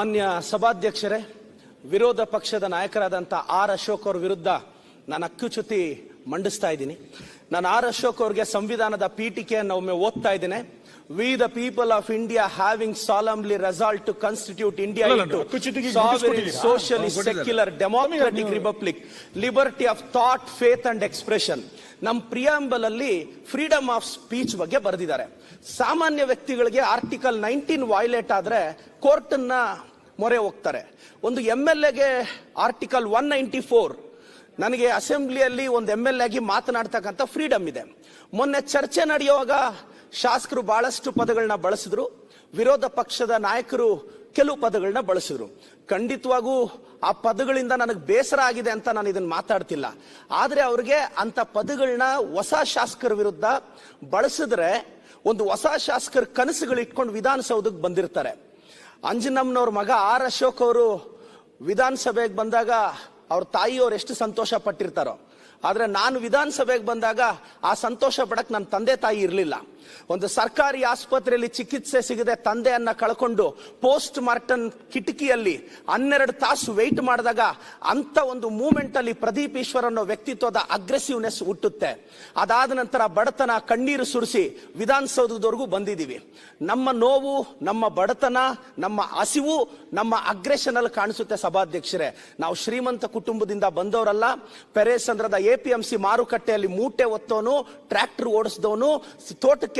ಮಾನ್ಯ ಸಭಾಧ್ಯಕ್ಷರೇ ವಿರೋಧ ಪಕ್ಷದ ನಾಯಕರಾದಂಥ ಆರ್ ಅಶೋಕ್ ಅವ್ರ ವಿರುದ್ಧ ನಾನು ಅಕ್ಕುಚ್ಯುತಿ ಮಂಡಿಸ್ತಾ ಇದ್ದೀನಿ. ನಾನು ಆರ್ ಅಶೋಕ್ ಅವ್ರಿಗೆ ಸಂವಿಧಾನದ ಪೀಠಿಕೆಯನ್ನು ಒಮ್ಮೆ ಓದ್ತಾ ಇದ್ದೇನೆ. We the people of India having solemnly resolved to constitute India socialist secular democratic republic liberty of thought faith and expression ನಮ್ಮ ಪ್ರಿಯಾಂಬಲ್ ಅಲ್ಲಿ ಫ್ರೀಡಮ್ ಆಫ್ ಸ್ಪೀಚ್ ಬಗ್ಗೆ ಬರೆದಿದ್ದಾರೆ. ಸಾಮಾನ್ಯ ವ್ಯಕ್ತಿಗಳಿಗೆ ಆರ್ಟಿಕಲ್ ನೈನ್ಟೀನ್ ವೈಲೇಟ್ ಆದ್ರೆ ಕೋರ್ಟ್ ಅನ್ನ ಮೊರೆ ಹೋಗ್ತಾರೆ. ಒಂದು ಎಂ ಎಲ್ ಎಗೆ ಆರ್ಟಿಕಲ್ ಒನ್ ನೈಂಟಿ ಫೋರ್ ನನಗೆ ಅಸೆಂಬ್ಲಿಯಲ್ಲಿ ಒಂದು ಎಂ ಎಲ್ ಆಗಿ ಮಾತನಾಡ್ತಕ್ಕಂಥ ಫ್ರೀಡಮ್ ಇದೆ. ಮೊನ್ನೆ ಚರ್ಚೆ ನಡೆಯುವಾಗ ಶಾಸಕರು ಬಹಳಷ್ಟು ಪದಗಳನ್ನ ಬಳಸಿದ್ರು. ವಿರೋಧ ಪಕ್ಷದ ನಾಯಕರು ಕೆಲವು ಪದಗಳನ್ನ ಬಳಸಿದ್ರು. ಖಂಡಿತವಾಗೂ ಆ ಪದಗಳಿಂದ ನನಗೆ ಬೇಸರ ಆಗಿದೆ ಅಂತ ನಾನು ಇದನ್ನು ಮಾತಾಡ್ತಿಲ್ಲ. ಆದರೆ ಅವ್ರಿಗೆ ಅಂತ ಪದಗಳನ್ನ ಹೊಸ ಶಾಸಕರ ವಿರುದ್ಧ ಬಳಸಿದ್ರೆ ಒಂದು ಹೊಸ ಶಾಸಕರ ಕನಸುಗಳು ಇಟ್ಕೊಂಡು ವಿಧಾನಸೌಧಕ್ಕೆ ಬಂದಿರ್ತಾರೆ. ಅಂಜನಮ್ಮನವ್ರ ಮಗ ಆರ್ ಅಶೋಕ್ ಅವರು ವಿಧಾನಸಭೆಗೆ ಬಂದಾಗ ಅವ್ರ ತಾಯಿಯವ್ರು ಎಷ್ಟು ಸಂತೋಷ ಪಟ್ಟಿರ್ತಾರೋ. ಆದರೆ ನಾನು ವಿಧಾನಸಭೆಗೆ ಬಂದಾಗ ಆ ಸಂತೋಷ ಪಡಕ್ಕೆ ನನ್ನ ತಂದೆ ತಾಯಿ ಇರಲಿಲ್ಲ. ಒಂದು ಸರ್ಕಾರಿ ಆಸ್ಪತ್ರೆಯಲ್ಲಿ ಚಿಕಿತ್ಸೆ ಸಿಗದೆ ತಂದೆಯನ್ನ ಕಳ್ಕೊಂಡು ಪೋಸ್ಟ್ ಮಾರ್ಟಮ್ ಕಿಟಕಿಯಲ್ಲಿ ಹನ್ನೆರಡು ತಾಸು ವೆಯ್ಟ್ ಮಾಡಿದಾಗ ಅಂತ ಒಂದು ಮೂಮೆಂಟ್ ಅಲ್ಲಿ ಪ್ರದೀಪ್ ಈಶ್ವರ್ ಅನ್ನೋ ವ್ಯಕ್ತಿತ್ವದ ಅಗ್ರೆಸಿವ್ನೆಸ್ ಹುಟ್ಟುತ್ತೆ. ಅದಾದ ನಂತರ ಬಡತನ ಕಣ್ಣೀರು ಸುರಿಸಿ ವಿಧಾನಸೌಧದವರೆಗೂ ಬಂದಿದ್ದೀವಿ. ನಮ್ಮ ನೋವು, ನಮ್ಮ ಬಡತನ, ನಮ್ಮ ಹಸಿವು, ನಮ್ಮ ಅಗ್ರೆಷನ್ ಅಲ್ಲಿ ಕಾಣಿಸುತ್ತೆ ಸಭಾಧ್ಯಕ್ಷರೇ. ನಾವು ಶ್ರೀಮಂತ ಕುಟುಂಬದಿಂದ ಬಂದವರಲ್ಲ. ಪೆರೇಸಂದ್ರದ ಎಪಿಎಂಸಿ ಮಾರುಕಟ್ಟೆಯಲ್ಲಿ ಮೂಟೆ ಒತ್ತೋನು ಟ್ರ್ಯಾಕ್ಟರ್ ಓಡಿಸಿದವನು, ತೋಟಕ್ಕೆ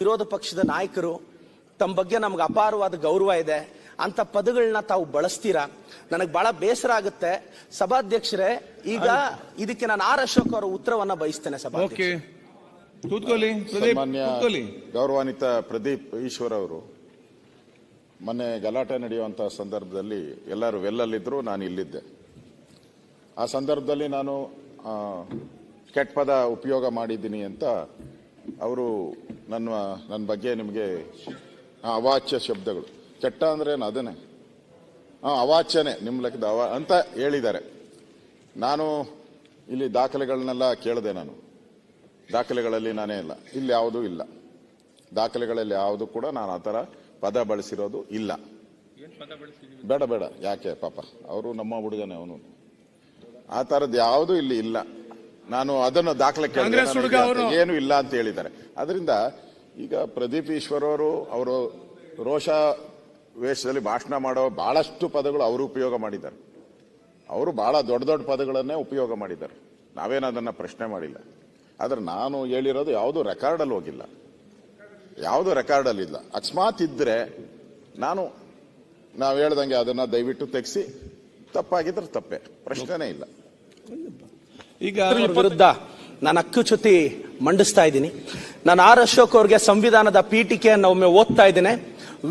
ವಿರೋಧ ಪಕ್ಷದ ನಾಯಕರು ತಮ್ಮ ಬಗ್ಗೆ ನಮ್ಗೆ ಅಪಾರವಾದ ಗೌರವ ಇದೆ. ಅಂತ ಪದಗಳನ್ನ ತಾವು ಬಳಸ್ತೀರಾ? ನನಗೆ ಬಹಳ ಬೇಸರ ಆಗುತ್ತೆ. ಸಭಾಧ್ಯಕ್ಷರೇ ಈಗ ಇದಕ್ಕೆ ನಾನು ಆರ್ ಅಶೋಕ್ ಅವರ ಉತ್ತರವನ್ನ ಬಯಸ್ತೇನೆ ಸಭಾ ಗೌರವಾನ್ವಿತ ಪ್ರದೀಪ್ ಈಶ್ವರ್ ಅವರು ಮೊನ್ನೆ ಗಲಾಟೆ ನಡೆಯುವಂತಹ ಸಂದರ್ಭದಲ್ಲಿ ಎಲ್ಲರೂ ವೆಲ್ಲಲ್ಲಿದ್ದರು ನಾನು ಇಲ್ಲಿದ್ದೆ. ಆ ಸಂದರ್ಭದಲ್ಲಿ ನಾನು ಕೆಟ್ಟ ಪದ ಉಪಯೋಗ ಮಾಡಿದ್ದೀನಿ ಅಂತ ಅವರು ನನ್ನ ನನ್ನ ಬಗ್ಗೆ ನಿಮಗೆ ಅವಾಚ್ಯ ಶಬ್ದಗಳು. ಕೆಟ್ಟ ಅಂದ್ರೆ ಏನು? ಅದನ್ನೇ. ಹಾಂ ಅವಾಚ್ಯನೇ ನಿಮ್ಮ ಲೆಕ್ಕದ ಅವ ಅಂತ ಹೇಳಿದ್ದಾರೆ. ನಾನು ಇಲ್ಲಿ ದಾಖಲೆಗಳನ್ನೆಲ್ಲ ಕೇಳಿದೆ ನಾನು. ದಾಖಲೆಗಳಲ್ಲಿ ನಾನೇ ಇಲ್ಲ. ಇಲ್ಲಿ ಯಾವುದೂ ಇಲ್ಲ. ದಾಖಲೆಗಳಲ್ಲಿ ಯಾವುದು ಕೂಡ ನಾನು ಆ ಥರ ಪದ ಬಳಸಿರೋದು ಇಲ್ಲ. ಬೇಡ ಬೇಡ. ಯಾಕೆ ಪಾಪ? ಅವರು ನಮ್ಮ ಹುಡುಗನೇ ಅವನು. ಆ ಥರದ್ದು ಯಾವುದೂ ಇಲ್ಲಿ ಇಲ್ಲ. ನಾನು ಅದನ್ನು ದಾಖಲೆ ಏನು ಇಲ್ಲ ಅಂತ ಹೇಳಿದ್ದಾರೆ. ಅದರಿಂದ ಈಗ ಪ್ರದೀಪ್ ಈಶ್ವರ್ ಅವರು ಅವರು ರೋಷ ವೇಷದಲ್ಲಿ ಭಾಷಣ ಮಾಡೋ ಬಹಳಷ್ಟು ಪದಗಳು ಅವರು ಉಪಯೋಗ ಮಾಡಿದ್ದಾರೆ. ಅವರು ಬಹಳ ದೊಡ್ಡ ದೊಡ್ಡ ಪದಗಳನ್ನೇ ಉಪಯೋಗ ಮಾಡಿದ್ದಾರೆ. ನಾವೇನು ಅದನ್ನು ಪ್ರಶ್ನೆ ಮಾಡಿಲ್ಲ. ಆದರೆ ನಾನು ಹೇಳಿರೋದು ಯಾವುದು ರೆಕಾರ್ಡಲ್ಲಿ ಹೋಗಿಲ್ಲ. ಯಾವುದು ರೆಕಾರ್ಡಲ್ಲಿ ಇಲ್ಲ. ಅಕಸ್ಮಾತ್ ಇದ್ದರೆ ನಾನು ನಾವು ಹೇಳ್ದಂಗೆ ಅದನ್ನು ದಯವಿಟ್ಟು ತೆಗೆಸಿ ತಪ್ಪಾಗಿದ್ರೆ ತಪ್ಪೇ. ಪ್ರಶ್ನೆನೇ ಇಲ್ಲ. ಈಗ ವಿರುದ್ಧ ನಾನು ಅಕ್ಕುಚ್ಯುತಿ ಮಂಡಿಸ್ತಾ ಇದ್ದೀನಿ ನಾನು ಆರ್ ಅಶೋಕ್ ಅವ್ರಿಗೆ ಸಂವಿಧಾನದ ಪೀಠಿಕೆಯನ್ನು ಒಮ್ಮೆ ಓದ್ತಾ ಇದ್ದೇನೆ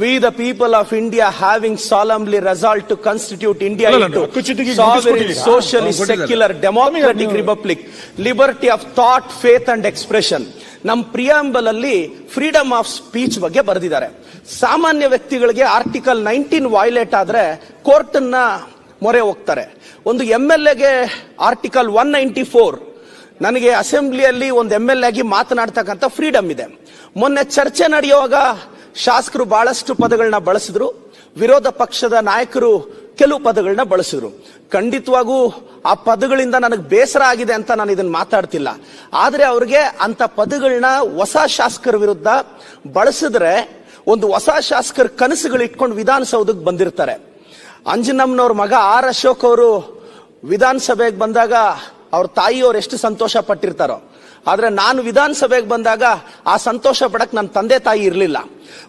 we the people of India having solemnly resolved to constitute India? Socialist. Secular democratic republic liberty of thought faith and expression ನಮ್ಮ ಪ್ರಿಯಾಂಬಲ್ ಅಲ್ಲಿ ಫ್ರೀಡಮ್ ಆಫ್ ಸ್ಪೀಚ್ ಬಗ್ಗೆ ಬರೆದಿದ್ದಾರೆ ಸಾಮಾನ್ಯ ವ್ಯಕ್ತಿಗಳಿಗೆ ಆರ್ಟಿಕಲ್ ನೈನ್ಟೀನ್ ವೈಲೇಟ್ ಆದ್ರೆ ಕೋರ್ಟ್ ಅನ್ನ ಮೊರೆ ಹೋಗ್ತಾರೆ. ಒಂದು ಎಂ ಎಲ್ ಎಗೆ ಆರ್ಟಿಕಲ್ ಒನ್ ನೈಂಟಿ ಫೋರ್ ನನಗೆ ಅಸೆಂಬ್ಲಿಯಲ್ಲಿ ಒಂದು ಎಂ ಎಲ್ ಆಗಿ ಮಾತನಾಡ್ತಕ್ಕಂಥ ಫ್ರೀಡಮ್ ಇದೆ. ಮೊನ್ನೆ ಚರ್ಚೆ ನಡೆಯುವಾಗ ಶಾಸಕರು ಬಹಳಷ್ಟು ಪದಗಳನ್ನ ಬಳಸಿದ್ರು. ವಿರೋಧ ಪಕ್ಷದ ನಾಯಕರು ಕೆಲವು ಪದಗಳನ್ನ ಬಳಸಿದ್ರು. ಖಂಡಿತವಾಗೂ ಆ ಪದಗಳಿಂದ ನನಗೆ ಬೇಸರ ಆಗಿದೆ ಅಂತ ನಾನು ಇದನ್ನು ಮಾತಾಡ್ತಿಲ್ಲ. ಆದರೆ ಅವ್ರಿಗೆ ಅಂತ ಪದಗಳನ್ನ ಹೊಸ ಶಾಸಕರ ವಿರುದ್ಧ ಬಳಸಿದ್ರೆ ಒಂದು ಹೊಸ ಶಾಸಕರ ಕನಸುಗಳು ಇಟ್ಕೊಂಡು ವಿಧಾನಸೌಧಕ್ಕೆ ಬಂದಿರ್ತಾರೆ. ಅಂಜನಮ್ಮನವ್ರ ಮಗ ಆರ್ ಅಶೋಕ್ ಅವರು ವಿಧಾನಸಭೆಗೆ ಬಂದಾಗ ಅವ್ರ ತಾಯಿಯವ್ರು ಎಷ್ಟು ಸಂತೋಷ ಪಟ್ಟಿರ್ತಾರೋ. ಆದ್ರೆ ನಾನು ವಿಧಾನಸಭೆಗೆ ಬಂದಾಗ ಆ ಸಂತೋಷ ಪಡಕ್ ನನ್ನ ತಂದೆ ತಾಯಿ ಇರಲಿಲ್ಲ.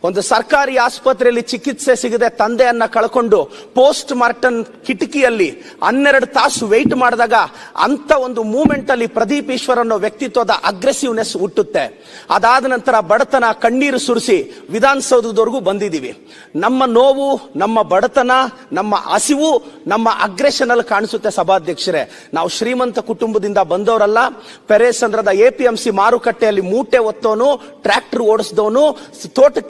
ಒಂದು ಸರ್ಕಾರಿ ಆಸ್ಪತ್ರೆಯಲ್ಲಿ ಚಿಕಿತ್ಸೆ ಸಿಗದೆ ತಂದೆಯನ್ನ ಕಳ್ಕೊಂಡು ಪೋಸ್ಟ್ ಮಾರ್ಟಮ್ ಕಿಟಕಿಯಲ್ಲಿ ಹನ್ನೆರಡು ತಾಸು ವೆಯ್ಟ್ ಮಾಡಿದಾಗ ಅಂತ ಒಂದು ಮೂಮೆಂಟ್ ಅಲ್ಲಿ ಪ್ರದೀಪ್ ಈಶ್ವರ್ ಅನ್ನೋ ವ್ಯಕ್ತಿತ್ವದ ಅಗ್ರೆಸಿವ್ನೆಸ್ ಹುಟ್ಟುತ್ತೆ. ಅದಾದ ನಂತರ ಬಡತನ ಕಣ್ಣೀರು ಸುರಿಸಿ ವಿಧಾನಸೌಧದವರೆಗೂ ಬಂದಿದ್ದೀವಿ. ನಮ್ಮ ನೋವು, ನಮ್ಮ ಬಡತನ, ನಮ್ಮ ಹಸಿವು, ನಮ್ಮ ಅಗ್ರೆಷನ್ ಅಲ್ಲಿ ಕಾಣಿಸುತ್ತೆ ಸಭಾಧ್ಯಕ್ಷರೇ. ನಾವು ಶ್ರೀಮಂತ ಕುಟುಂಬದಿಂದ ಬಂದವರಲ್ಲ. ಪೆರೇಸಂದ್ರದ ಎಪಿಎಂಸಿ ಮಾರುಕಟ್ಟೆಯಲ್ಲಿ ಮೂಟೆ ಒತ್ತೋನು ಟ್ರ್ಯಾಕ್ಟರ್ ಓಡಿಸಿದವನು, ತೋಟಕ್ಕೆ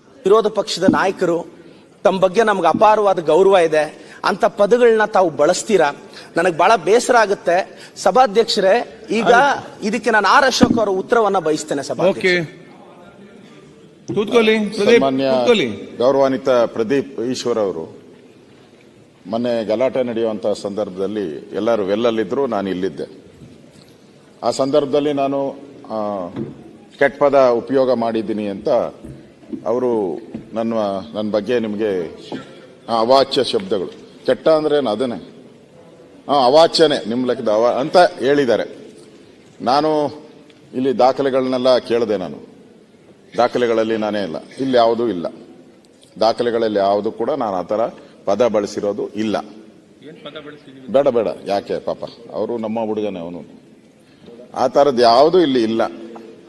ವಿರೋಧ ಪಕ್ಷದ ನಾಯಕರು ತಮ್ಮ ಬಗ್ಗೆ ನಮ್ಗೆ ಅಪಾರವಾದ ಗೌರವ ಇದೆ. ಅಂತ ಪದಗಳನ್ನ ತಾವು ಬಳಸ್ತೀರಾ? ನನಗೆ ಬಹಳ ಬೇಸರ ಆಗುತ್ತೆ. ಸಭಾಧ್ಯಕ್ಷರೇ ಈಗ ಇದಕ್ಕೆ ನಾನು ಆರ್ ಅಶೋಕ್ ಅವರ ಉತ್ತರವನ್ನ ಬಯಸ್ತೇನೆ ಸನ್ಮಾನ್ಯ ಗೌರವಾನ್ವಿತ ಪ್ರದೀಪ್ ಈಶ್ವರ್ ಅವರು ಮೊನ್ನೆ ಗಲಾಟೆ ನಡೆಯುವಂತಹ ಸಂದರ್ಭದಲ್ಲಿ ಎಲ್ಲರೂ ಎಲ್ಲಲ್ಲಿದ್ರು ನಾನು ಇಲ್ಲಿದ್ದೆ. ಆ ಸಂದರ್ಭದಲ್ಲಿ ನಾನು ಆ, ಕೆಟ್ಟ ಪದ ಉಪಯೋಗ ಮಾಡಿದ್ದೀನಿ ಅಂತ ಅವರು ನನ್ನ ನನ್ನ ಬಗ್ಗೆ ನಿಮಗೆ ಅವಾಚ್ಯ ಶಬ್ದಗಳು. ಕೆಟ್ಟ ಅಂದ್ರೆ ಏನು? ಅದನ್ನೇ. ಹಾಂ ಅವಾಚ್ಯನೇ ನಿಮ್ಮ ಲೆಕ್ಕದ ಅವ ಅಂತ ಹೇಳಿದ್ದಾರೆ. ನಾನು ಇಲ್ಲಿ ದಾಖಲೆಗಳನ್ನೆಲ್ಲ ಕೇಳಿದೆ ನಾನು. ದಾಖಲೆಗಳಲ್ಲಿ ನಾನೇ ಇಲ್ಲ. ಇಲ್ಲಿ ಯಾವುದೂ ಇಲ್ಲ. ದಾಖಲೆಗಳಲ್ಲಿ ಯಾವುದು ಕೂಡ ನಾನು ಆ ಥರ ಪದ ಬಳಸಿರೋದು ಇಲ್ಲ. ಬೇಡ ಬೇಡ. ಯಾಕೆ ಪಾಪ? ಅವರು ನಮ್ಮ ಹುಡುಗನೇ ಅವನು. ಆ ಥರದ್ದು ಯಾವುದೂ ಇಲ್ಲಿ ಇಲ್ಲ.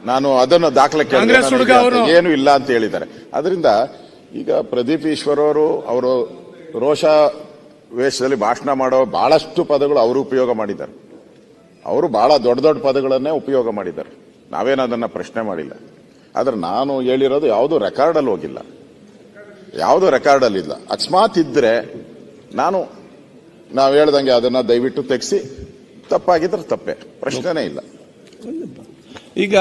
ನಾನು ಅದನ್ನು ದಾಖಲೆ ಏನು ಇಲ್ಲ ಅಂತ ಹೇಳಿದ್ದಾರೆ. ಅದರಿಂದ ಈಗ ಪ್ರದೀಪ್ ಈಶ್ವರ್ ಅವರು ಅವರು ರೋಷ ವೇಷದಲ್ಲಿ ಭಾಷಣ ಮಾಡೋ ಬಹಳಷ್ಟು ಪದಗಳು ಅವರು ಉಪಯೋಗ ಮಾಡಿದ್ದಾರೆ. ಅವರು ಬಹಳ ದೊಡ್ಡ ದೊಡ್ಡ ಪದಗಳನ್ನೇ ಉಪಯೋಗ ಮಾಡಿದ್ದಾರೆ. ನಾವೇನು ಅದನ್ನ ಪ್ರಶ್ನೆ ಮಾಡಿಲ್ಲ. ಆದ್ರೆ ನಾನು ಹೇಳಿರೋದು ಯಾವುದೂ ರೆಕಾರ್ಡಲ್ಲಿ ಹೋಗಿಲ್ಲ. ಯಾವುದೂ ರೆಕಾರ್ಡಲ್ಲಿ ಇಲ್ಲ. ಅಕಸ್ಮಾತ್ ಇದ್ದರೆ ನಾನು ನಾವು ಹೇಳ್ದಂಗೆ ಅದನ್ನ ದಯವಿಟ್ಟು ತೆಗೆಸಿ ತಪ್ಪಾಗಿದ್ರೆ ತಪ್ಪೇ. ಪ್ರಶ್ನೆನೇ ಇಲ್ಲ. ಈಗ